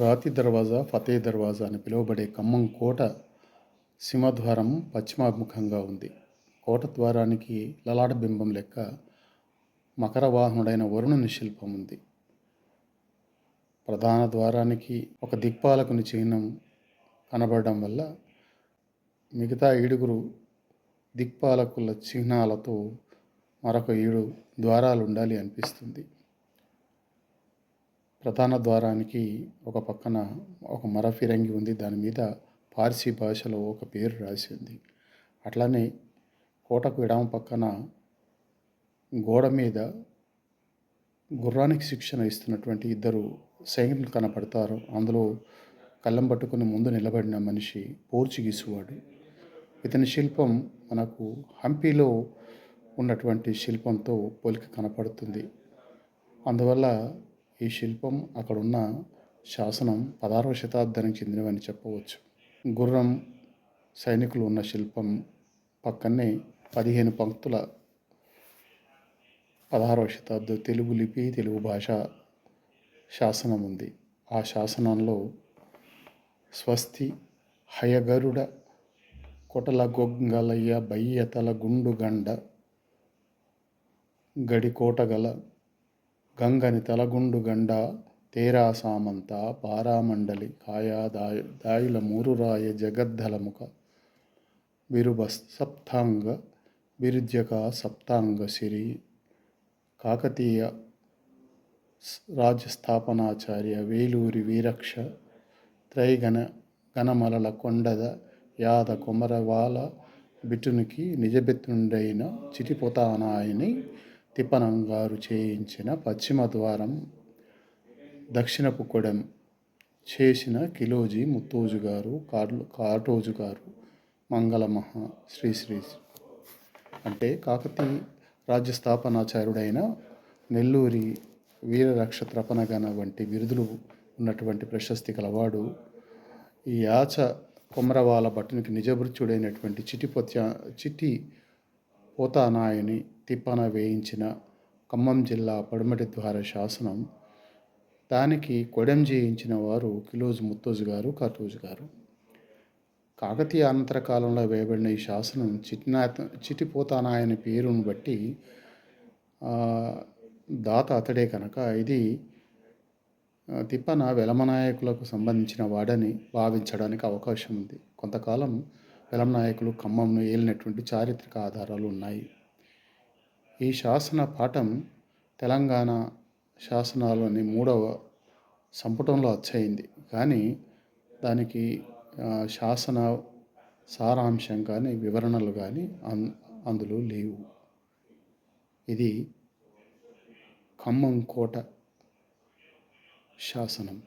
రాతి దర్వాజా ఫతే దర్వాజా అని పిలువబడే ఖమ్మం కోట సింహద్వారం పశ్చిమాభిముఖంగా ఉంది. కోట ద్వారానికి లలాట బింబం లెక్క మకర వాహనుడైన వరుణుని శిల్పం ఉంది. ప్రధాన ద్వారానికి ఒక దిక్పాలకుని చిహ్నం కనబడడం వల్ల మిగతా ఏడుగురు దిక్పాలకుల చిహ్నాలతో మరొక ఏడు ద్వారాలు ఉండాలి అనిపిస్తుంది. ప్రధాన ద్వారానికి ఒక పక్కన ఒక మర ఫిరంగి ఉంది. దాని మీద పార్సీ భాషలో ఒక పేరు రాసి ఉంది. అట్లానే కోటకు ఎడమ పక్కన గోడ మీద గుర్రానికి శిక్షణ ఇస్తున్నటువంటి ఇద్దరు సైనికులు కనపడతారు. అందులో కళ్ళం పట్టుకుని ముందు నిలబడిన మనిషి పోర్చుగీసు వాడు ఇతని శిల్పం మనకు హంపీలో ఉన్నటువంటి శిల్పంతో పోలిక కనపడుతుంది. అందువల్ల ఈ శిల్పం అక్కడున్న శాసనం పదహారవ శతాబ్దానికి చెందినవని చెప్పవచ్చు. గుర్రం సైనికులు ఉన్న శిల్పం పక్కనే పదిహేను పంక్తుల పదహారవ శతాబ్దం తెలుగు లిపి తెలుగు భాష శాసనం ఉంది. ఆ శాసనంలో స్వస్తి హయగరుడ కొటల గొంగలయ్య బయ్యతల గుండుగండ గడికోటగల గంగని తలగుండు గండ తేరా సామంత పారామండలి కాయా దాయ దాయుల మూరురాయ జగద్ధలముఖ బిరుబ సప్తాంగ బిరుద్యక సప్తాంగ సిరి కాకతీయ రాజ్యస్థాపనాచార్య వేలూరి వీరక్ష త్రైగణ గణమలల కొండద యాద కొమరవాల బిటునికి నిజబెత్తుండైన చిటిపోతానాయని తిప్పనంగారు చేయించిన పశ్చిమ ద్వారం దక్షిణపు కొడెం చేసిన కిలోజీ ముత్తోజు గారు కార్లు కాటోజు గారు మంగళమహా శ్రీశ్రీ అంటే కాకతీయ రాజ్య స్థాపనాచార్యుడైన నెల్లూరి వీరరక్ష త్రపనగన వంటి బిరుదులు ఉన్నటువంటి ప్రశస్తి కలవాడు. ఈ యాచ కొమరవాల భట్టునికి నిజభృత్యుడైనటువంటి చిటిపొత్య చిటి పోతానాయని తిప్పన వేయించిన ఖమ్మం జిల్లా పడమటి ద్వార శాసనం. దానికి కొడెం చేయించిన వారు కిలోజు ముత్తోజు గారు కర్తోజు గారు. కాకతీయ అనంతర కాలంలో వేయబడిన ఈ శాసనం చిట్నా చిటిపోతానాయని పేరును బట్టి దాత అతడే కనుక ఇది తిప్పన వెలమనాయకులకు సంబంధించిన వాడని భావించడానికి అవకాశం ఉంది. కొంతకాలం వెలమనాయకులు ఖమ్మంను ఏలినటువంటి చారిత్రక ఆధారాలు ఉన్నాయి. ఈ శాసన పాఠం తెలంగాణ శాసనాలని మూడవ సంపుటంలో అచ్చయింది కానీ దానికి శాసన సారాంశం కానీ వివరణలు కానీ అన్ అందులో లేవు. ఇది ఖమ్మం కోట శాసనం.